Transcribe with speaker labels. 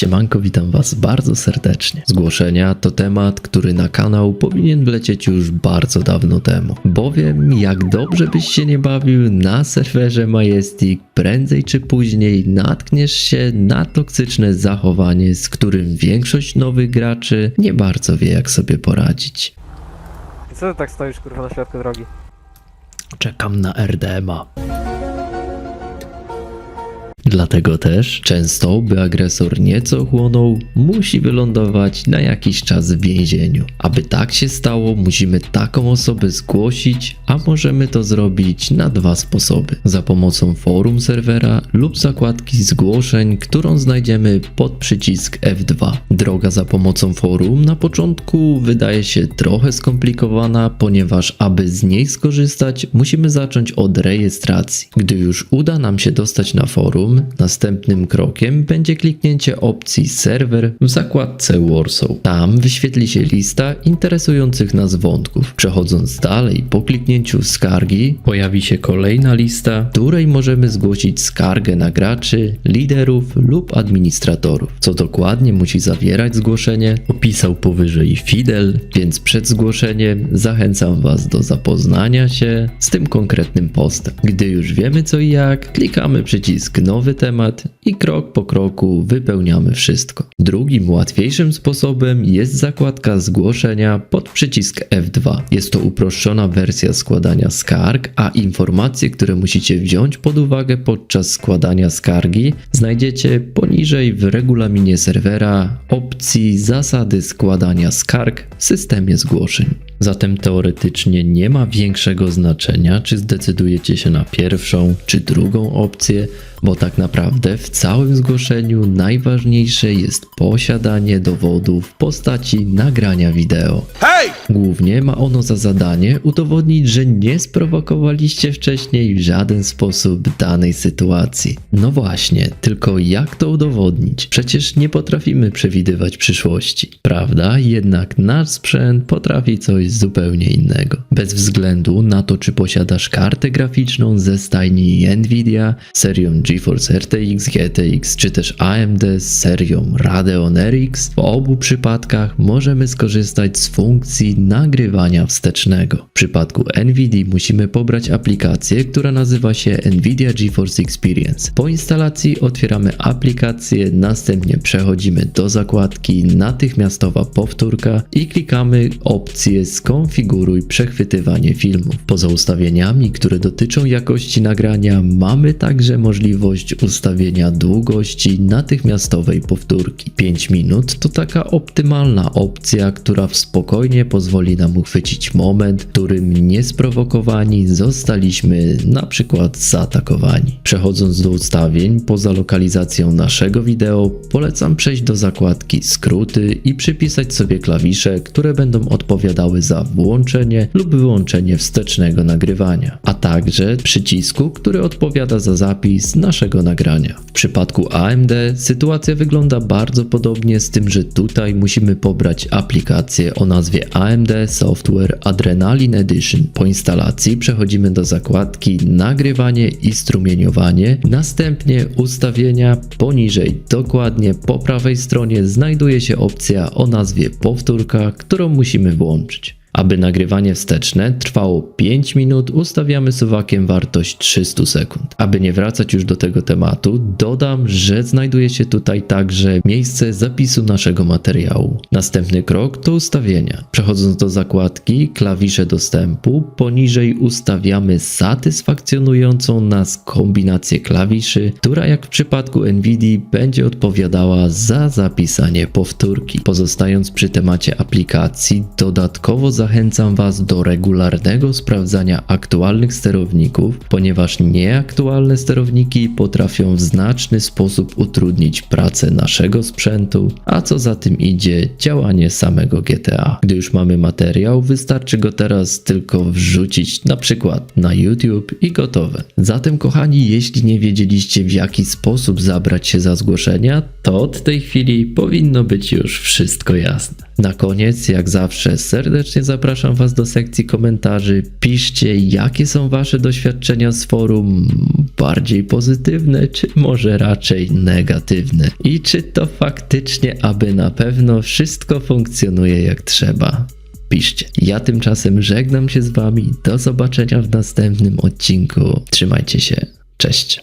Speaker 1: Siemanko, witam Was bardzo serdecznie. Zgłoszenia to temat, który na kanał powinien wlecieć już bardzo dawno temu. Bowiem, jak dobrze byś się nie bawił na serwerze Majestic, prędzej czy później natkniesz się na toksyczne zachowanie, z którym większość nowych graczy nie bardzo wie, jak sobie poradzić.
Speaker 2: I co ty tak stoisz kurwa na środku drogi?
Speaker 1: Czekam na RDMA. Dlatego też często, by agresor nieco chłonął, musi wylądować na jakiś czas w więzieniu. Aby tak się stało, musimy taką osobę zgłosić, a możemy to zrobić na dwa sposoby. Za pomocą forum serwera lub zakładki zgłoszeń, którą znajdziemy pod przycisk F2. Droga za pomocą forum na początku wydaje się trochę skomplikowana, ponieważ aby z niej skorzystać, musimy zacząć od rejestracji. Gdy już uda nam się dostać na forum, następnym krokiem będzie kliknięcie opcji serwer w zakładce Warsaw. Tam wyświetli się lista interesujących nas wątków. Przechodząc dalej, po kliknięciu skargi pojawi się kolejna lista, której możemy zgłosić skargę na graczy, liderów lub administratorów. Co dokładnie musi zawierać zgłoszenie, opisał powyżej Fidel, więc przed zgłoszeniem zachęcam Was do zapoznania się z tym konkretnym postem. Gdy już wiemy co i jak, klikamy przycisk nowy temat i krok po kroku wypełniamy wszystko. Drugim, łatwiejszym sposobem jest zakładka zgłoszenia pod przycisk F2. Jest to uproszczona wersja składania skarg, a informacje, które musicie wziąć pod uwagę podczas składania skargi, znajdziecie poniżej w regulaminie serwera opcji zasady składania skarg w systemie zgłoszeń. Zatem teoretycznie nie ma większego znaczenia, czy zdecydujecie się na pierwszą czy drugą opcję, bo tak naprawdę w całym zgłoszeniu najważniejsze jest posiadanie dowodu w postaci nagrania wideo. Głównie ma ono za zadanie udowodnić, że nie sprowokowaliście wcześniej w żaden sposób danej sytuacji. No właśnie, tylko jak to udowodnić? Przecież nie potrafimy przewidywać przyszłości, prawda? Jednak nasz sprzęt potrafi coś zupełnie innego. Bez względu na to, czy posiadasz kartę graficzną ze stajni Nvidia, serią GeForce RTX, GTX, czy też AMD z serią Radeon RX, w obu przypadkach możemy skorzystać z funkcji nagrywania wstecznego. W przypadku Nvidia musimy pobrać aplikację, która nazywa się Nvidia GeForce Experience. Po instalacji otwieramy aplikację, następnie przechodzimy do zakładki natychmiastowa powtórka i klikamy opcję skonfiguruj przechwytywanie filmów. Poza ustawieniami, które dotyczą jakości nagrania, mamy także możliwość ustawienia długości natychmiastowej powtórki. 5 minut to taka optymalna opcja, która spokojnie pozwoli nam uchwycić moment, którym niesprowokowani zostaliśmy na przykład zaatakowani. Przechodząc do ustawień, poza lokalizacją naszego wideo, polecam przejść do zakładki skróty i przypisać sobie klawisze, które będą odpowiadały za włączenie lub wyłączenie wstecznego nagrywania, a także przycisku, który odpowiada za zapis naszego nagrania. W przypadku AMD sytuacja wygląda bardzo podobnie z tym, że tutaj musimy pobrać aplikację o nazwie AMD Software Adrenaline Edition. Po instalacji przechodzimy do zakładki nagrywanie i strumieniowanie, następnie ustawienia poniżej dokładnie po prawej stronie znajduje się opcja o nazwie powtórka, którą musimy włączyć. Aby nagrywanie wsteczne trwało 5 minut, ustawiamy suwakiem wartość 300 sekund. Aby nie wracać już do tego tematu, dodam, że znajduje się tutaj także miejsce zapisu naszego materiału. Następny krok to ustawienia. Przechodząc do zakładki klawisze dostępu, poniżej ustawiamy satysfakcjonującą nas kombinację klawiszy, która jak w przypadku NVIDII będzie odpowiadała za zapisanie powtórki. Pozostając przy temacie aplikacji, dodatkowo zachęcam Was do regularnego sprawdzania aktualnych sterowników, ponieważ nieaktualne sterowniki potrafią w znaczny sposób utrudnić pracę naszego sprzętu, a co za tym idzie działanie samego GTA. Gdy już mamy materiał, wystarczy go teraz tylko wrzucić na przykład na YouTube i gotowe. Zatem kochani, jeśli nie wiedzieliście w jaki sposób zabrać się za zgłoszenia, to od tej chwili powinno być już wszystko jasne. Na koniec, jak zawsze, serdecznie zapraszam Was do sekcji komentarzy. Piszcie, jakie są Wasze doświadczenia z forum, bardziej pozytywne, czy może raczej negatywne. I czy to faktycznie, aby na pewno wszystko funkcjonuje jak trzeba. Piszcie. Ja tymczasem żegnam się z Wami. Do zobaczenia w następnym odcinku. Trzymajcie się. Cześć.